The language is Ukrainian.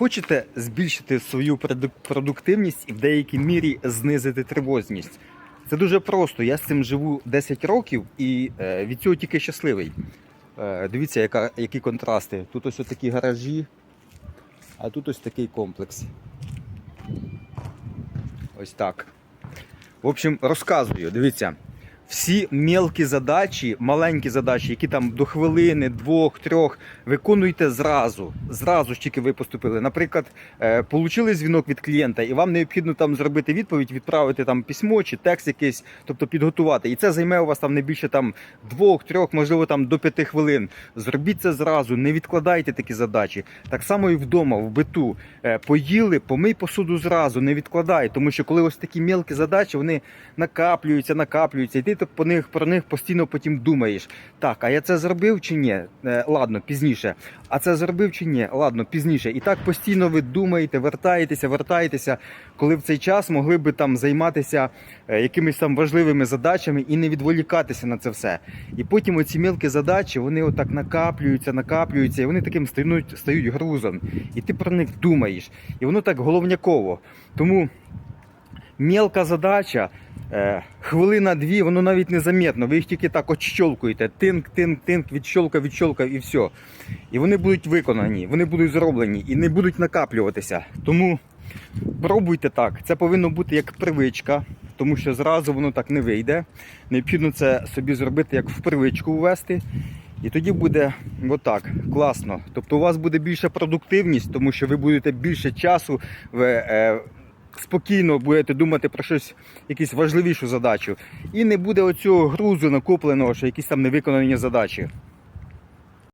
Хочете збільшити свою продуктивність і в деякій мірі знизити тривожність? Це дуже просто. Я з цим живу 10 років і е, від цього тільки щасливий. Е, дивіться, яка, які контрасти. Тут ось такі гаражі, а тут ось такий комплекс. Ось так. В общем, розказую, дивіться. Всі мелкі задачі, маленькі задачі, які там до хвилини, двох, трьох, виконуйте зразу. Зразу ж тільки ви поступили. Наприклад, е, получили дзвінок від клієнта, і вам необхідно там зробити відповідь, відправити там письмо чи текст якийсь, тобто підготувати. І це займе у вас там не більше там двох, трьох, можливо, там до п'яти хвилин. Зробіть це зразу, не відкладайте такі задачі. Так само і вдома, в биту. Е, Поїли, помий посуду зразу, не відкладай. Тому що коли ось такі мелкі задачі, вони накаплюються, накаплюються, і ти то по них про них постійно потім думаєш. Так, а я це зробив чи ні? Е, ладно, пізніше. А це зробив чи ні? Ладно, пізніше. І так постійно ви думаєте, вертаєтеся, вертаєтеся, коли в цей час могли би там займатися е, якимись там важливими задачами і не відволікатися на це все. І потім оці мелкі задачі вони отак накаплюються, накаплюються, і вони таким стають, стають грузом. І ти про них думаєш. І воно так головняково. Тому мелка задача. Е, хвилина-дві, воно навіть незаметно. Ви їх тільки так отщолкуєте. Тинк, тинк, тинк, відщолкав, відщолкав і все. І вони будуть виконані, вони будуть зроблені і не будуть накаплюватися. Тому пробуйте так. Це повинно бути як привичка, тому що зразу воно так не вийде. Необхідно це собі зробити як в привичку ввести. І тоді буде отак, класно. Тобто у вас буде більша продуктивність, тому що ви будете більше часу в, е, спокійно будете думати про щось, якусь важливішу задачу. І не буде оцього грузу накопленого, що якісь там невиконані задачі.